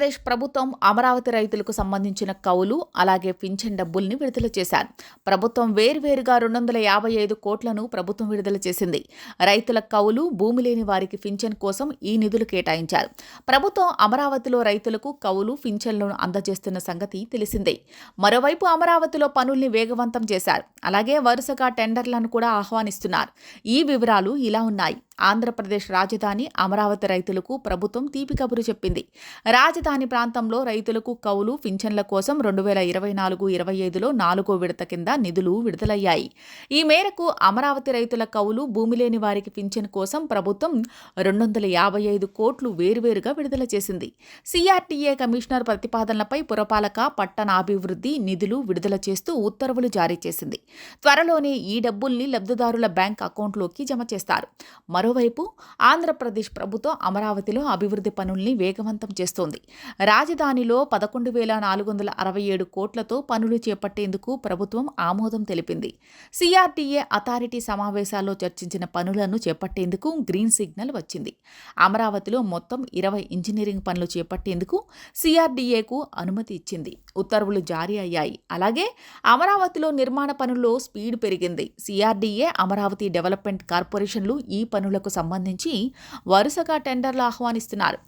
ఆంధ్రప్రదేశ్ ప్రభుత్వం అమరావతి రైతులకు సంబంధించిన కౌలు అలాగే పింఛన్ డబ్బుల్ని విడుదల చేశారు. ప్రభుత్వం వేర్వేరుగా రెండు వందల యాభై ఐదు కోట్లను ప్రభుత్వం విడుదల చేసింది. రైతుల కౌలు భూమి లేని వారికి పింఛన్ కోసం ఈ నిధులు కేటాయించారు. ప్రభుత్వం అమరావతిలో రైతులకు కౌలు పింఛన్లను అందజేస్తున్న సంగతి తెలిసిందే. మరోవైపు అమరావతిలో పనుల్ని వేగవంతం చేశారు. అలాగే వరుసగా టెండర్లను కూడా ఆహ్వానిస్తున్నారు. ఈ వివరాలు ఇలా ఉన్నాయి. ఆంధ్రప్రదేశ్ రాజధాని అమరావతి రైతులకు ప్రభుత్వం తీపి కబురు చెప్పింది. రాజధాని ప్రాంతంలో రైతులకు కౌలు పింఛన్ల కోసం రెండు వేల ఇరవై నాలుగు ఇరవై ఐదులో నాలుగో విడత కింద నిధులు విడుదలయ్యాయి. ఈ మేరకు అమరావతి రైతుల కౌలు భూమి లేని వారికి పింఛన్ కోసం ప్రభుత్వం రెండు వందల యాభై ఐదు కోట్లు వేరువేరుగా విడుదల చేసింది. సిఆర్టీఏ కమిషనర్ ప్రతిపాదనలపై పురపాలక పట్టణాభివృద్ధి నిధులు విడుదల చేస్తూ ఉత్తర్వులు జారీ చేసింది. త్వరలోనే ఈ డబ్బుల్ని లబ్ధిదారుల బ్యాంక్ అకౌంట్లోకి జమ చేస్తారు. మరోవైపు ఆంధ్రప్రదేశ్ ప్రభుత్వం అమరావతిలో అభివృద్ధి పనుల్ని వేగవంతం చేస్తోంది. రాజధానిలో పదకొండు వేల నాలుగు వందల అరవై ఏడు కోట్లతో పనులు చేపట్టేందుకు ప్రభుత్వం ఆమోదం తెలిపింది. సిఆర్టీఏ అథారిటీ సమావేశాల్లో చర్చించిన పనులను చేపట్టేందుకు గ్రీన్ సిగ్నల్ వచ్చింది. అమరావతిలో మొత్తం ఇరవై ఇంజనీరింగ్ పనులు చేపట్టేందుకు సిఆర్డీఏకు అనుమతి ఇచ్చింది. ఉత్తర్వులు జారీ అయ్యాయి. అలాగే అమరావతిలో నిర్మాణ పనుల్లో స్పీడ్ పెరిగింది. సిఆర్డీఏ అమరావతి డెవలప్మెంట్ కార్పొరేషన్లు ఈ పనులకు సంబంధించి వరుసగా టెండర్లు ఆహ్వానిస్తున్నారు.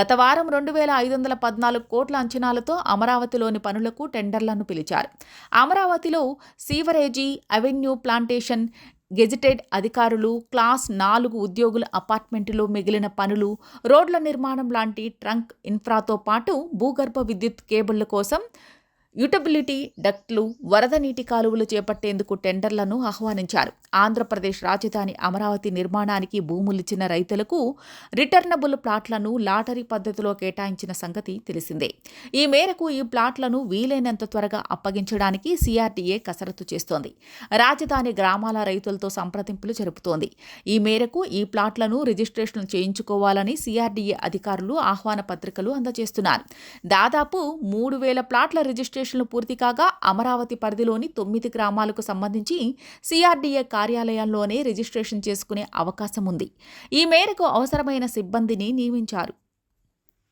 గత వారం రెండు వేల ఐదు వందల పద్నాలుగు కోట్ల అంచనాలతో అమరావతిలోని పనులకు టెండర్లను పిలిచారు. అమరావతిలో సీవరేజీ అవెన్యూ ప్లాంటేషన్ గెజిటెడ్ అధికారులు క్లాస్ నాలుగు ఉద్యోగుల అపార్ట్మెంటులో మిగిలిన పనులు రోడ్ల నిర్మాణం లాంటి ట్రంక్ ఇన్ఫ్రాతో పాటు భూగర్భ విద్యుత్ కేబుళ్ళ కోసం యుటబిలిటీ డక్ట్లు వరద నీటి కాలువలు చేపట్టేందుకు టెండర్లను ఆహ్వానించారు. ఆంధ్రప్రదేశ్ రాజధాని అమరావతి నిర్మాణానికి భూములిచ్చిన రైతులకు రిటర్నబుల్ ప్లాట్లను లాటరీ పద్ధతిలో కేటాయించిన సంగతి తెలిసిందే. ఈ మేరకు ఈ ప్లాట్లను వీలైనంత త్వరగా అప్పగించడానికి సిఆర్డీఏ కసరత్తు చేస్తోంది. రాజధాని గ్రామాల రైతులతో సంప్రదింపులు జరుపుతోంది. ఈ మేరకు ఈ ప్లాట్లను రిజిస్ట్రేషన్ చేయించుకోవాలని సిఆర్డీఏ అధికారులు ఆహ్వాన పత్రికలు అందజేస్తున్నారు. దాదాపు మూడు వేల ప్లాట్ల రిజిస్ట్రేషన్ రిజిస్ట్రేషన్లు పూర్తి కాగా అమరావతి పరిధిలోని తొమ్మిది గ్రామాలకు సంబంధించి సిఆర్డీఏ కార్యాలయంలోనే రిజిస్ట్రేషన్ చేసుకునే అవకాశం ఉంది ఈ మేరకు అవసరమైన సిబ్బందిని నియమించారు.